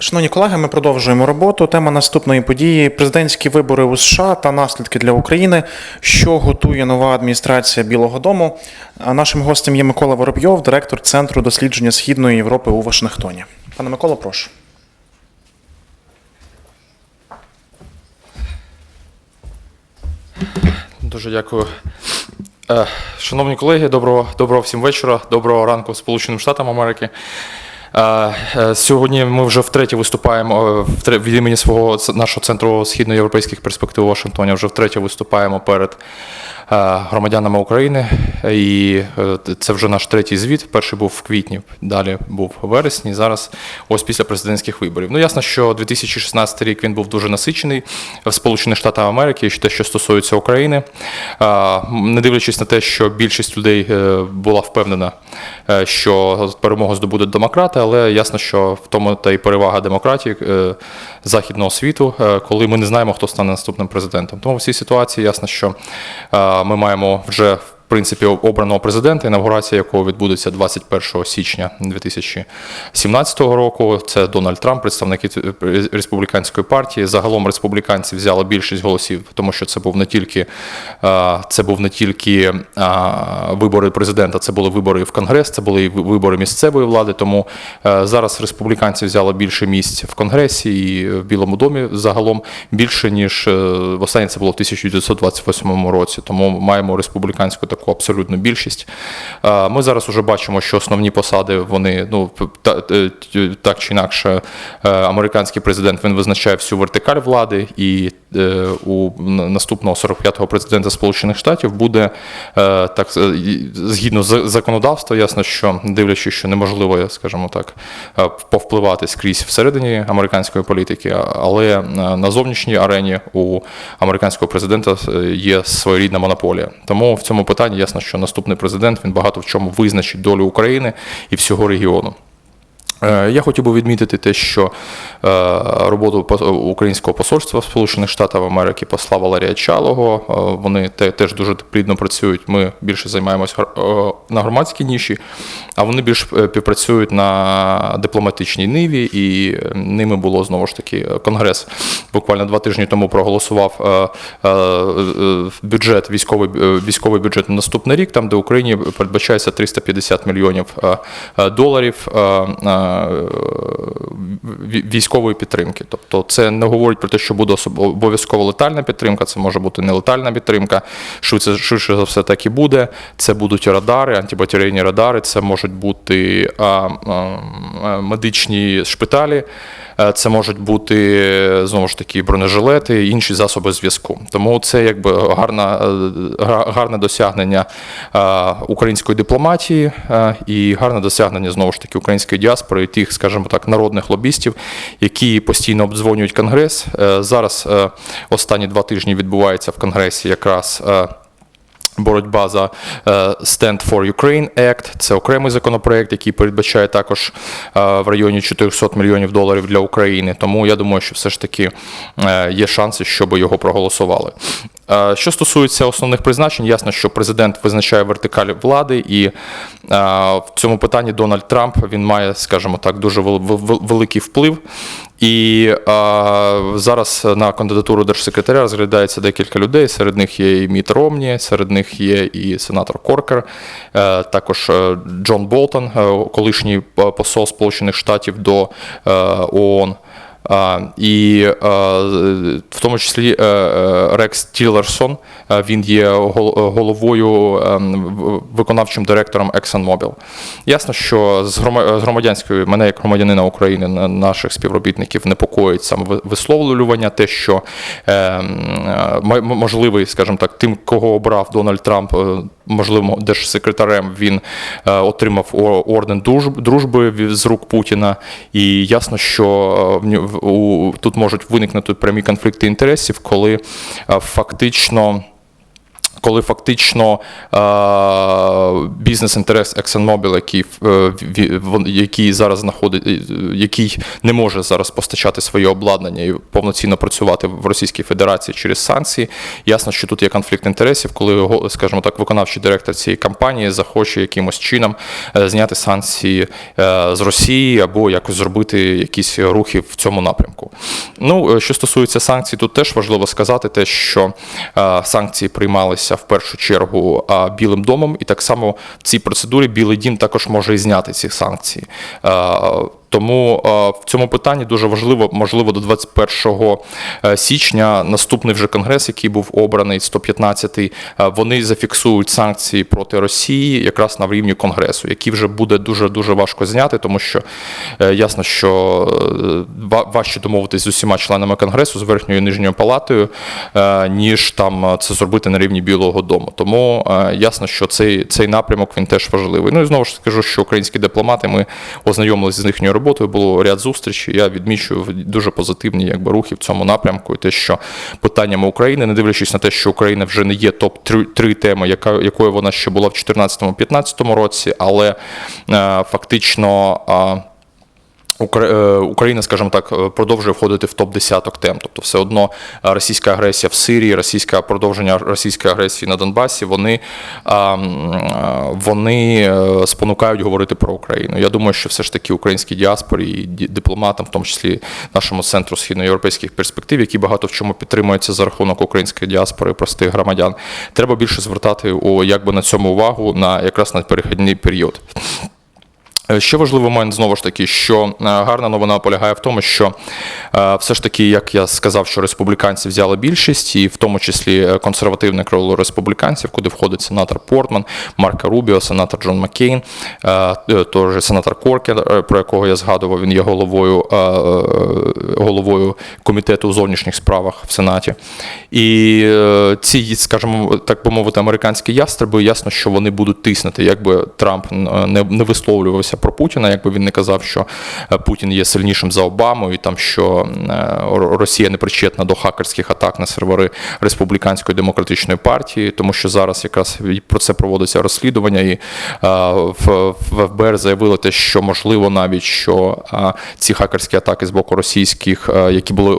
Шановні колеги, ми продовжуємо роботу. Тема наступної події: президентські вибори у США та наслідки для України, що готує нова адміністрація Білого Дому. Нашим гостем є Микола Воробйов, директор Центру дослідження Східної Європи у Вашингтоні. Пане Микола, прошу. Дуже дякую. Е, Шановні колеги, доброго, доброго всім вечора, доброго ранку Сполученим Штатам Америки. Е, е, Сьогодні ми вже втретє виступаємо е, від імені свого нашого центру східноєвропейських перспектив у Вашингтоні. Вже втретє виступаємо перед громадянами України. І е, це вже наш третій звіт. Перший був в квітні, далі був у вересні. Зараз ось після президентських виборів. Ну ясно, що 2016 рік він був дуже насичений в Сполучених Штатах Америки, те, що стосується України. Е, Не дивлячись на те, що більшість людей е, була впевнена, е, що перемогу здобудуть демократи, але ясно, що в тому та й перевага демократії е, західного світу, е, коли ми не знаємо, хто стане наступним президентом. Тому в цій ситуації ясно, що е, ми маємо вже в принципі обраного президента, інавгурація якого відбудеться 21 січня 2017 року. Це Дональд Трамп, представники ц- республіканської партії. Загалом республіканці взяли більшість голосів, тому що це був не тільки е, це був не тільки е, вибори президента, це були вибори в Конгрес, це були і вибори місцевої влади. Тому е, зараз республіканці взяли більше місць в Конгресі і в Білому домі загалом більше ніж е, востаннє це було в 1928 році. Тому маємо республіканську таку абсолютну більшість. Ми зараз вже бачимо, що основні посади вони ну е, так чи інакше, е, американський президент він визначає всю вертикаль влади, і е, у наступного 45-го президента Сполучених Штатів буде так згідно з законодавства, ясно, що дивлячись, що неможливо, скажімо так, повпливати скрізь всередині американської політики, але на зовнішній арені у американського президента є своєрідна монополія. Тому в цьому питанні ясно, що наступний президент він багато в чому визначить долю України і всього регіону. Е, Я хотів би відмітити те, що е, роботу українського посольства Сполучених Штатів Америки посла Валерія Чалого. е, Вони те- теж дуже плідно працюють. Ми більше займаємося на громадській ніші, а вони більш співпрацюють на дипломатичній ниві, і ними було знову ж таки конгрес. Буквально два тижні тому проголосував бюджет, військовий військовий бюджет на наступний рік, там де Україні передбачається 350 мільйонів доларів. Е, ві- військової підтримки. Тобто це не говорить про те, що буде обов'язково летальна підтримка, це може бути нелетальна підтримка. Швидше, швидше за все так і буде. Це будуть радари, антибатарейні радари, це можуть бути а, а, медичні шпиталі. Е, Це можуть бути знову ж таки бронежилети, і інші засоби зв'язку. Тому це якби гарна, е, гарне досягнення е, української дипломатії е, і гарне досягнення знову ж таки української діаспори, тих, скажімо так, народних лобістів, які постійно обдзвонюють Конгрес. Е, Зараз е, останні два тижні відбувається в Конгресі якраз. Боротьба за е, Stand for Ukraine Act – це окремий законопроект, який передбачає також е, в районі 400 мільйонів доларів для України. Тому я думаю, що все ж таки е, є шанси, щоб його проголосували. Що стосується основних призначень, ясно, що президент визначає вертикаль влади, і в цьому питанні Дональд Трамп він має, скажімо так, дуже вел- вел- великий вплив. І а, зараз на кандидатуру держсекретаря розглядається декілька людей. Серед них є і Міт Ромні, серед них є і сенатор Коркер, е, також е, Джон Болтон, е, колишній посол Сполучених Штатів до ООН. І е, в тому числі е, е, Рекс Тілерсон, він є гол- головою е, виконавчим директором ExxonMobil. Ясно, що з громадянської мене як громадянина України наших співробітників непокоїть саме висловлювання, те, що е, м, м- можливий, скажімо так, тим, кого обрав Дональд Трамп, можливо, держсекретарем, він е, отримав орден дружби з рук Путіна. І ясно, що е, тут можуть виникнути прямі конфлікти інтересів, коли е, фактично. Коли фактично е, бізнес-інтерес ExxonMobil, який, е, який зараз знаходить, е, який не може зараз постачати своє обладнання і повноцінно працювати в Російській Федерації через санкції. Ясно, що тут є конфлікт інтересів, коли, скажімо так, виконавчий директор цієї компанії захоче якимось чином зняти санкції з Росії або якось зробити якісь рухи в цьому напрямку. Ну, що стосується санкцій, тут теж важливо сказати те, що санкції приймалися в першу чергу Білим домом, і так само в цій процедурі Білий дім також може і зняти ці санкції. Тому е, в цьому питанні дуже важливо, можливо, до 21 е, січня наступний вже конгрес, який був обраний, 115-й, е, вони зафіксують санкції проти Росії якраз на рівні конгресу, які вже буде дуже дуже важко зняти, тому що ясно, що важче домовитись з усіма членами конгресу, з верхньою і нижньою палатою, ніж там це зробити на рівні Білого Дому. Тому ясно, що цей, цей напрямок він теж важливий. Ну і знову ж скажу, що українські дипломати ми ознайомилися з їхньою роботою. Було ряд зустрічей. Я відмічую дуже позитивні якби рухи в цьому напрямку. І те, що питаннями України, не дивлячись на те, що Україна вже не є топ 3 теми, яка якою вона ще була в 2014-2015 році, але е, фактично. е, Україна, скажімо так, е, продовжує входити в топ десяток тем. Тобто, все одно е, російська агресія в Сирії, російська продовження російської агресії на Донбасі, вони, е, вони е, спонукають говорити про Україну. Я думаю, що все ж таки українській діаспорі і дипломатам, в тому числі нашому центру східноєвропейських перспектив, які багато в чому підтримуються за рахунок української діаспори, простих громадян, треба більше звертати у якби на цьому увагу на якраз на перехідний період. Е, Ще важливий момент знову ж таки, що е, гарна новина полягає в тому, що е, все ж таки, як я сказав, що республіканці взяли більшість, і в тому числі консервативне крило республіканців, куди входить сенатор Портман, Марко Рубіо, сенатор Джон Маккейн, теж сенатор Коркер, про якого я згадував, він є головою, головою комітету у зовнішніх справах в Сенаті. І ці, скажімо, так би мовити, американські ястреби, ясно, що вони будуть тиснути, якби Трамп не висловлювався про Путіна, якби він не казав, що е, Путін є сильнішим за Обаму, і там що е, Росія не причетна до хакерських атак на сервери республіканської демократичної партії, тому що зараз якраз про це проводиться розслідування, і е, в, ФБР заявили те, що можливо навіть що ці хакерські атаки з боку російських, які були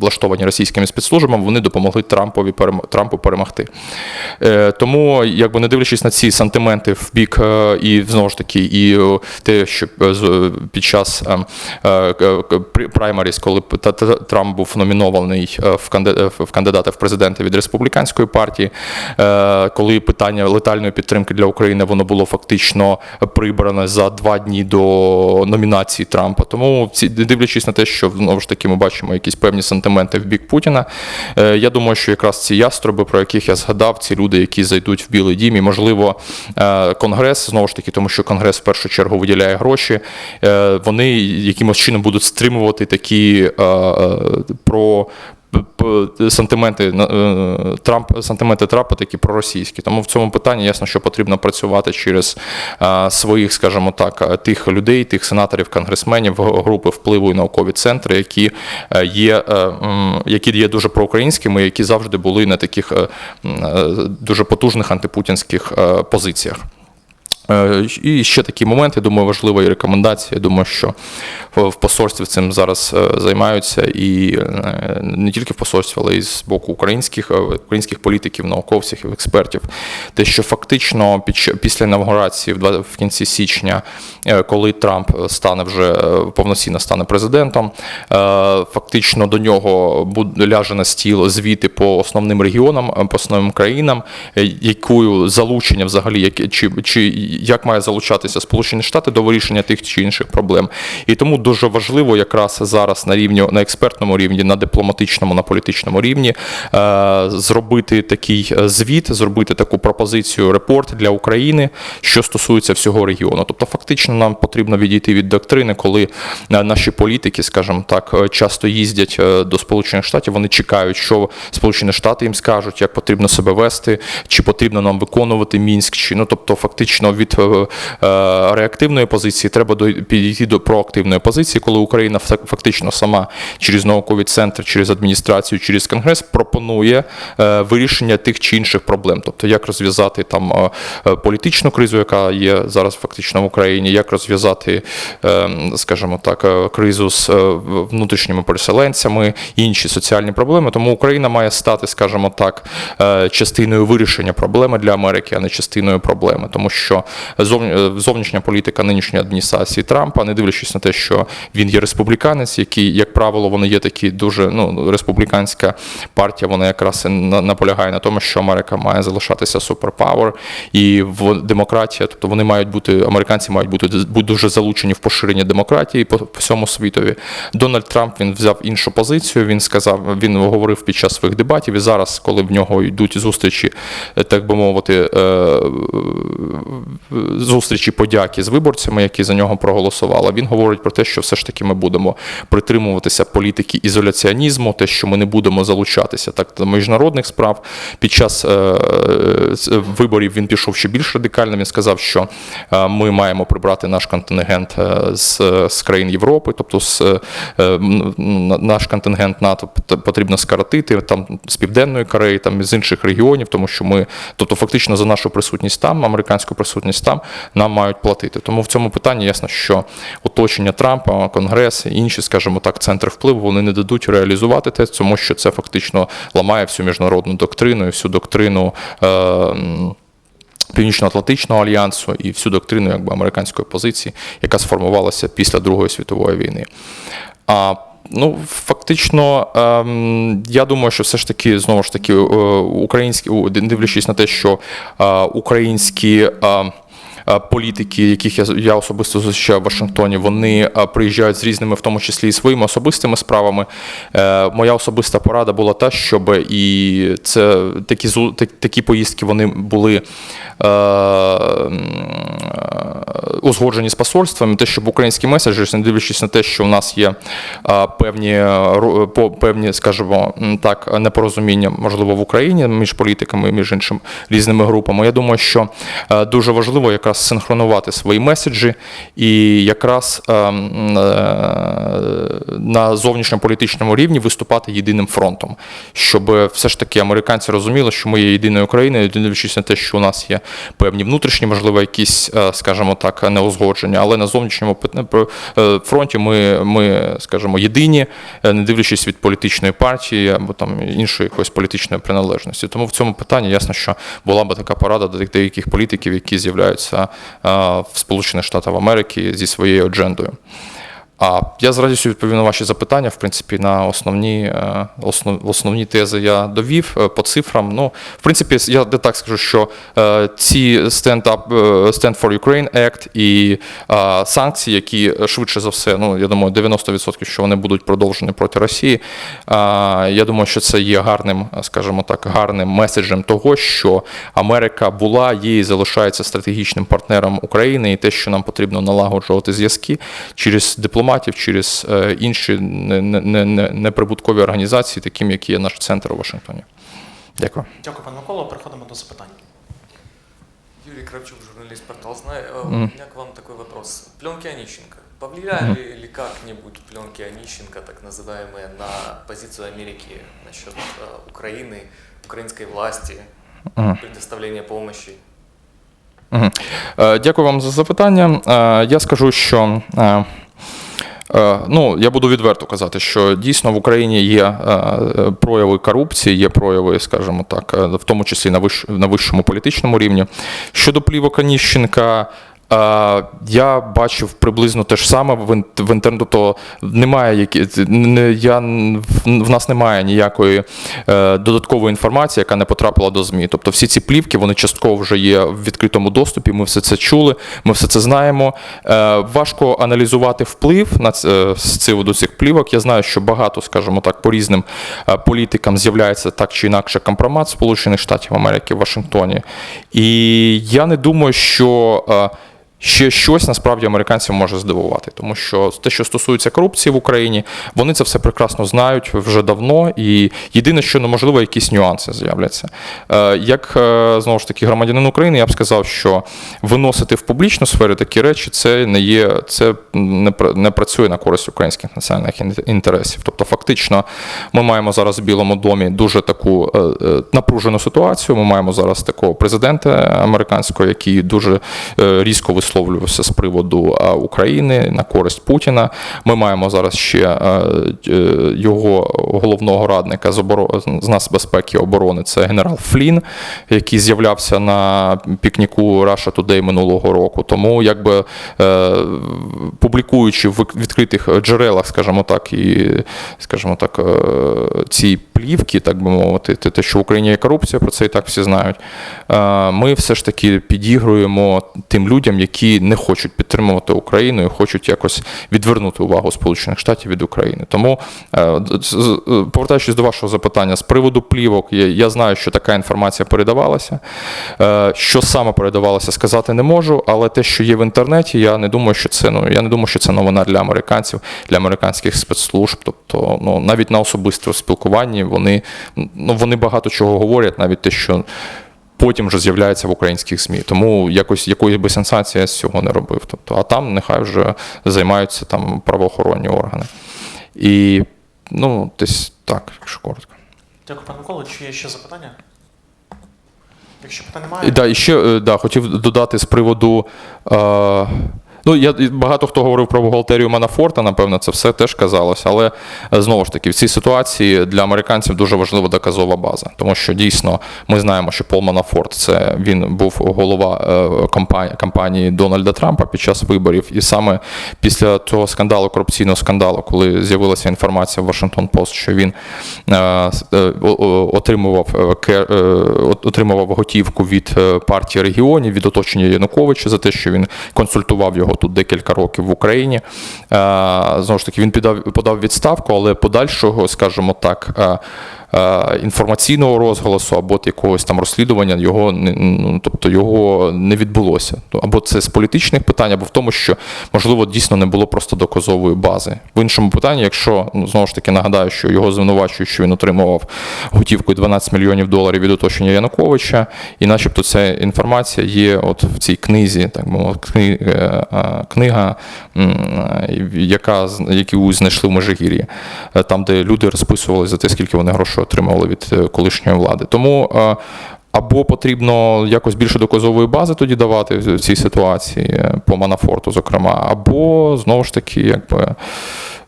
влаштовані російськими спецслужбами, вони допомогли Трампові Трампу перемогти. Тому, якби не дивлячись на ці сантименти в бік і знову ж таки, і те, що е, з- під час е, е, праймаріс, коли Трамп був номінований е, в канди- е, в президенти від республіканської партії, е, коли питання летальної підтримки для України воно було фактично прибране за два дні до номінації Трампа. Тому дивлячись на те, що знову ж таки ми бачимо якісь певні сантименти в бік Путіна. е, Я думаю, що якраз ці яструби, про яких я згадав, ці люди, які зайдуть в Білий Дім, і можливо, е, Конгрес знову ж таки, тому що Конгрес в першу чергу виділяє гроші, е, вони якимось чином будуть стримувати такі е, е, про. Сантименти Трамп, сантименти Трампа такі проросійські. Тому в цьому питанні ясно, що потрібно працювати через своїх, скажімо так, тих людей, тих сенаторів, конгресменів, групи впливу і наукові центри, які є, які є дуже проукраїнськими, які завжди були на таких дуже потужних антипутінських позиціях. Е, І ще такий момент, я думаю, важлива і рекомендація. Я думаю, що в посольстві цим зараз е, займаються і е, не тільки в посольстві, але й з боку українських, українських політиків, науковців і експертів. Те, що фактично після інаугурації в кінці січня, коли Трамп стане вже повноцінно стане президентом, фактично до нього ляже на стіл звіти по основним регіонам, по основним країнам, якою залучення взагалі, чи, чи як має залучатися Сполучені Штати до вирішення тих чи інших проблем. І тому дуже важливо якраз зараз на рівні на експертному рівні, на дипломатичному, на політичному рівні е, зробити такий е, звіт, зробити таку пропозицію репорт для України, що стосується всього регіону. Тобто, фактично, нам потрібно відійти від доктрини, коли е, наші політики, скажімо так, часто їздять до Сполучених Штатів, вони чекають, що Сполучені Штати їм скажуть, як потрібно себе вести, чи потрібно нам виконувати мінськ, чи ну тобто, фактично від від е, реактивної позиції, треба підійти до проактивної позиції, коли Україна фак- фактично сама через науковий центр, через адміністрацію, через конгрес пропонує е, вирішення тих чи інших проблем. Тобто, як розв'язати там е, політичну кризу, яка є зараз фактично в Україні, як розв'язати, скажімо так, кризу з внутрішніми переселенцями, інші соціальні проблеми. Тому Україна має стати, скажімо так, частиною вирішення проблеми для Америки, а не частиною проблеми, тому що зовнішня політика нинішньої адміністрації Трампа, не дивлячись на те, що він є республіканець, який, як правило, вони є такі дуже ну республіканська партія. Вона якраз наполягає на тому, що Америка має залишатися суперпауер, і в демократія, тобто вони мають бути американці мають бути дуже залучені в поширення демократії по, по всьому світові. Дональд Трамп він взяв іншу позицію. Він сказав, він говорив під час своїх дебатів. І зараз, коли в нього йдуть зустрічі, е, так би мовити, е, зустрічі подяки з виборцями, які за нього проголосували. Він говорить про те, що все ж таки ми будемо притримуватися політики ізоляціонізму, те, що ми не будемо залучатися так до міжнародних справ. Під час е, виборів він пішов ще більш радикально. Він сказав, що е, ми маємо прибрати наш контингент е, з, з країн Європи, тобто з, е, наш контингент НАТО потрібно скоротити там з південної Кореї, там з інших регіонів, тому що ми, тобто, фактично за нашу присутність там, американську присутність там, нам мають платити. Тому в цьому питанні ясно, що оточення Трампа, Конгрес і інші, скажімо так, центри впливу вони не дадуть реалізувати те, тому що це фактично ламає всю міжнародну доктрину і всю доктрину. Е, Північно-Атлантичного альянсу і всю доктрину якби, американської позиції, яка сформувалася після Другої світової війни. А, ну, фактично, ем, я думаю, що все ж таки, знову ж таки, е, українські, дивлячись на те, що е, українські. Е, Політики, яких я, я особисто зустрічаю в Вашингтоні, вони е, приїжджають з різними, в тому числі і своїми особистими справами. Е, Моя особиста порада була та, щоб і це такі такі поїздки вони були узгоджені з посольствами, те, щоб українські меседжі, не дивлячись на те, що в нас є певні, певні, скажімо так, непорозуміння, можливо, в Україні між політиками між іншими різними групами. Я думаю, що дуже важливо якраз синхронувати свої меседжі. І якраз е, м, е, на зовнішньополітичному рівні виступати єдиним фронтом, щоб все ж таки американці розуміли, що ми є єдиною країною, дивлячись на те, що у нас є певні внутрішні, можливо, якісь, е, скажімо так, неузгодження, але на зовнішньому е, фронті ми, ми, скажімо, єдині, не дивлячись від політичної партії або там іншої якоїсь політичної приналежності. Тому в цьому питанні ясно, що була би така порада до деяких політиків, які з'являються в Сполучених Штатах Америки зі своєю аджендою. А я з радістю відповім на ваші запитання. В принципі, на основні, е, основ, основні тези я довів е, по цифрам. Ну, в принципі, я так скажу, що е, ці Stand, Up, Stand for Ukraine Act і санкції, які швидше за все, ну я думаю, 90% що вони будуть продовжені проти Росії. Я думаю, що це є гарним, скажімо так, гарним меседжем того, що Америка була, є і залишається стратегічним партнером України, і те, що нам потрібно налагоджувати зв'язки через дипломатів, через е, інші не- не- не- не- неприбуткові організації, таким як є наш центр у Вашингтоні. Дякую. Дякую, пане Микола. Переходимо до запитань. Юрий Кравчук, журналист портал «Знай». Э, У меня к вам такой вопрос. Пленки Онищенко. Повлияли ли как-нибудь пленки Онищенко, так называемые, на позицию Америки насчет э, Украины, украинской власти, предоставления помощи? Мгм. Е, Дякую вам за запитання. Е, Я скажу, що. е, Ну, я буду відверто казати, що дійсно в Україні є е, прояви корупції, є прояви, скажімо так, е, в тому числі на вищ, на вищому політичному рівні. Щодо плівок Оніщенка, е, я бачив приблизно те ж саме в, ін- в інтернеті. То немає я в, нас немає ніякої е, додаткової інформації, яка не потрапила до змі. Тобто всі ці плівки вони частково вже є в відкритому доступі. Ми все це чули, ми все це знаємо. Е, важко аналізувати вплив на е, з цього цих плівок. Я знаю, що багато, скажімо так, по різним політикам з'являється так чи інакше компромат Сполучених Штатів Америки в Вашингтоні. І я не думаю, що. Ще щось насправді американців може здивувати, тому що те, що стосується корупції в Україні, вони це все прекрасно знають вже давно, і єдине, що неможливо, якісь нюанси з'являться. Е, Як е, знову ж таки громадянин України, я б сказав, що виносити в публічну сферу такі речі, це не є, це не працює на користь українських національних ін- інтересів. Тобто, фактично, ми маємо зараз в Білому домі дуже таку е, напружену ситуацію. Ми маємо зараз такого президента американського, який дуже різко висловлювався з приводу України на користь Путіна. Ми маємо зараз ще е, його головного радника з оборо- з нацбезпеки і оборони. Це генерал Флін, який з'являвся на пікніку Russia Today минулого року. Тому якби е, публікуючи в відкритих джерелах, скажімо так, і скажімо так, е, ці плівки, так би мовити, те- що в Україні є корупція, про це і так всі знають. Ми все ж таки підігруємо тим людям, які не хочуть підтримувати Україну і хочуть якось відвернути увагу Сполучених Штатів від України. Тому, е, повертаючись до вашого запитання, з приводу плівок, я, я знаю, що така інформація передавалася. Е, Що саме передавалося, сказати не можу, але те, що є в інтернеті, я не думаю, що це ну я не думаю, що це новина для американців, для американських спецслужб. Тобто, ну навіть на особистому спілкуванні вони ну вони багато чого говорять, навіть те, що. Потім вже з'являється в українських ЗМІ. Тому якось якоїсь би сенсації я з цього не робив. Тобто, а там нехай вже займаються там правоохоронні органи. І ну, десь так, якщо коротко. Дякую, пане Миколо. Чи є ще запитання? Якщо питань І, немає, да, і ще е, да, хотів додати з приводу. Е, ну, я, багато хто говорив про бухгалтерію Манафорта, напевно, це все теж казалось. Але е, знову ж таки, в цій ситуації для американців дуже важлива доказова база. Тому що дійсно ми знаємо, що Пол Манафорт це він був голова е, компанії, компанії Дональда Трампа під час виборів. І саме після того скандалу, корупційного скандалу, коли з'явилася інформація в Вашингтон Пост, що він е, отримував, отримував готівку від партії регіонів, від оточення Януковича за те, що він консультував його тут декілька років в Україні. Е, Знову ж таки, він подав відставку, але подальшого, скажімо так, е, інформаційного розголосу або якогось там розслідування його ну, тобто його не відбулося. Ну, Або це з політичних питань, або в тому, що можливо дійсно не було просто доказової бази. В іншому питанні, якщо ну знову ж таки нагадаю, що його звинувачують, що він отримував готівкою 12 мільйонів доларів від оточення Януковича, і начебто ця інформація є от в цій книзі, так би мовити, е, е, книга, е, яка яку знайшли в Межигір'ї, е, там, де люди розписували за те, скільки вони грошей отримували від е, колишньої влади. Тому е, або потрібно якось більше доказової бази тоді давати в цій ситуації е, по Манафорту, зокрема, або знову ж таки, якби.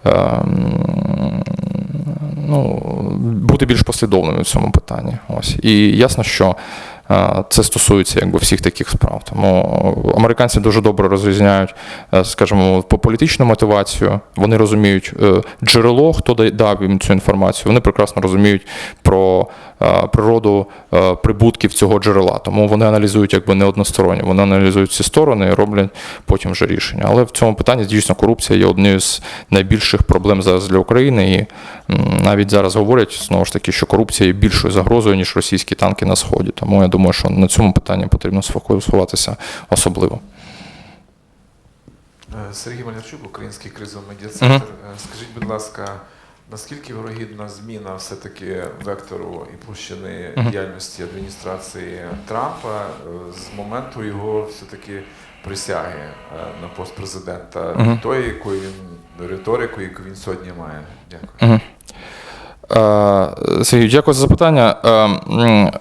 ем, Ну, бути більш послідовними в цьому питанні. Ось. І ясно, що це стосується якби, всіх таких справ. Тому американці дуже добре розрізняють, е, скажімо, по політичну мотивацію. Вони розуміють е, джерело, хто дав їм цю інформацію. Вони прекрасно розуміють про е, природу прибутків цього джерела. Тому вони аналізують якби не односторонньо. Вони аналізують всі сторони і роблять потім вже рішення. Але в цьому питанні дійсно корупція є однією з найбільших проблем зараз для України. І навіть зараз говорять знову ж таки, що корупція є більшою загрозою, ніж російські танки на сході. Тому я думаю, що на цьому питанні потрібно сфокусуватися особливо. Е, Сергій Малярчук, Український кризовий медіа-центр. Е, Скажіть, будь ласка, наскільки вирогідна зміна все-таки вектору і площини Мгм. діяльності адміністрації Трампа е, з моменту його все-таки присяги на пост президента, Мгм. тої, якої він риторику, яку він сьогодні має? Дякую. Угу. Сергій, дякую за запитання. Е, е,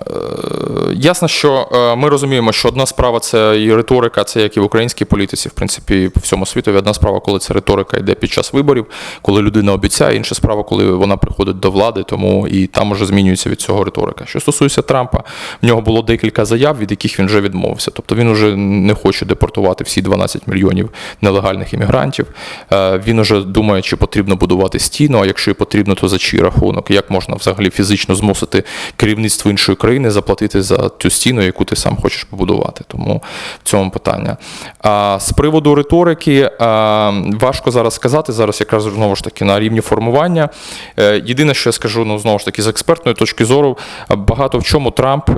Ясно, що е, ми розуміємо, що одна справа це і риторика, це як і в українській політиці, в принципі, по всьому світу. Одна справа, коли це риторика йде під час виборів, коли людина обіцяє, інша справа, коли вона приходить до влади, тому і там уже змінюється від цього риторика. Що стосується Трампа, в нього було декілька заяв, від яких він вже відмовився. Тобто він вже не хоче депортувати всі 12 мільйонів нелегальних іммігрантів. Е, Він уже думає, чи потрібно будувати стіну, а якщо і потрібно, то за чий рахунок. Рахунок, як можна взагалі фізично змусити керівництво іншої країни заплатити за цю стіну, яку ти сам хочеш побудувати. Тому в цьому питання. А з приводу риторики важко зараз сказати. Зараз якраз знову ж таки на рівні формування. Е, Єдине, що я скажу, ну знову ж таки, з експертної точки зору, багато в чому Трамп, е,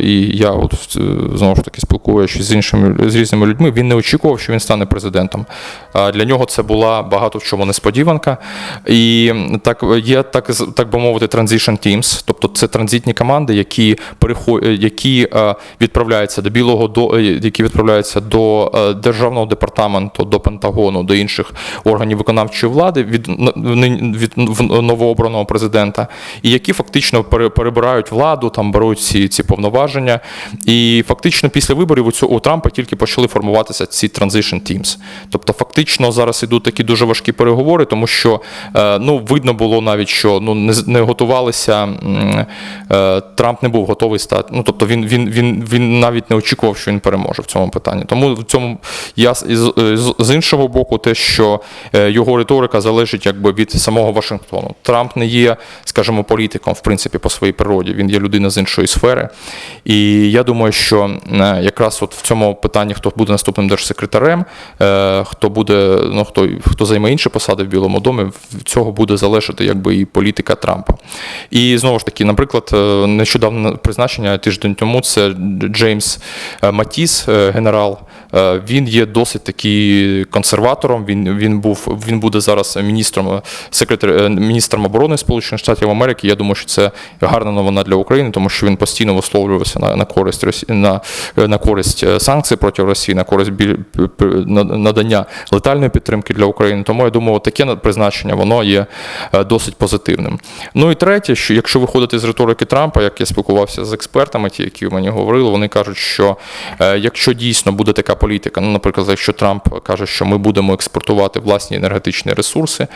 і я от е, знову ж таки спілкуючись з іншими з різними людьми, він не очікував, що він стане президентом. Для нього це була багато в чому несподіванка. І так є так, так би мовити, transition teams, тобто це транзитні команди, які переход, які е, відправляються до білого до е, які відправляються до е, державного департаменту, до Пентагону, до інших органів виконавчої влади від, від новообраного президента, і які фактично пере- перебирають владу, там беруть ці, ці повноваження. І фактично після виборів у цього у Трампа тільки почали формуватися ці transition teams. Тобто, фактично зараз ідуть такі дуже важкі переговори, тому що е, ну видно було навіть, що ну не, не готувалися. е, Трамп не був готовий стати. Ну тобто він, він, він, він навіть не очікував, що він переможе в цьому питанні. Тому в цьому я з, іншого боку, те, що е, його риторика залежить якби від самого Вашингтону. Трамп не є, скажімо, політиком, в принципі, по своїй природі. Він є людина з іншої сфери. І я думаю, що е, якраз от в цьому питанні, хто буде наступним держсекретарем, хто буде, ну хто, хто займе інші посади в Білому домі, в цього буде залежати якби і політика Трампа. І знову ж таки, наприклад, нещодавно нещодавне призначення тиждень тому це Джеймс е, Матіс, е, генерал. Е, Він є досить таки консерватором. Він, він був він буде зараз міністром секретар, е, міністром оборони Сполучених Штатів Америки. Я думаю, що це гарна новина для України, тому що він постійно висловлювався на, на користь на, на користь е, санкцій проти Росії, на користь біль... надання летальної підтримки для України. Тому я думаю, таке призначення воно є е, досить позитивним. Ну і третє, що якщо виходити з риторики Трампа, як я спілкувався з експертами, ті, які мені говорили, вони кажуть, що е, якщо дійсно буде така політика, ну, наприклад, якщо Трамп каже, що ми будемо експортувати власні енергетичні ресурси,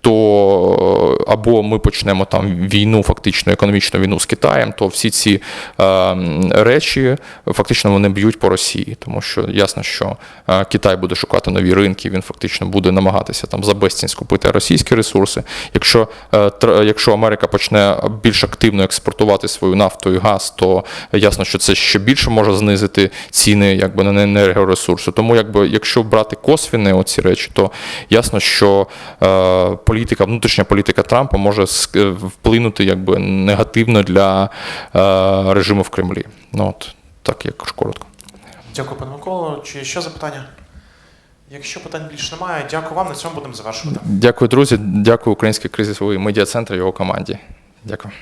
то е, або ми почнемо там війну, фактично економічну війну з Китаєм, то всі ці е, речі фактично вони б'ють по Росії, тому що ясно, що е, Китай буде шукати нові ринки, він фактично буде намагатися там за безцінь скупити російські ресурси. Якщо, е, якщо Америка почне більш активно експортувати свою нафту і газ, то ясно, що це ще більше може знизити ціни якби на енергоресурси. Тому, якби якщо брати косвіни оці речі, то ясно, що е, політика, внутрішня політика Трампа може е, вплинути якби негативно для е, режиму в Кремлі. Ну от так, як коротко. Дякую, пане Миколо. Чи є ще запитання? Якщо питань більше немає, дякую вам. На цьому будемо завершувати. Дякую, друзі. Дякую Український кризисовий медіа центр його команді. Дякую.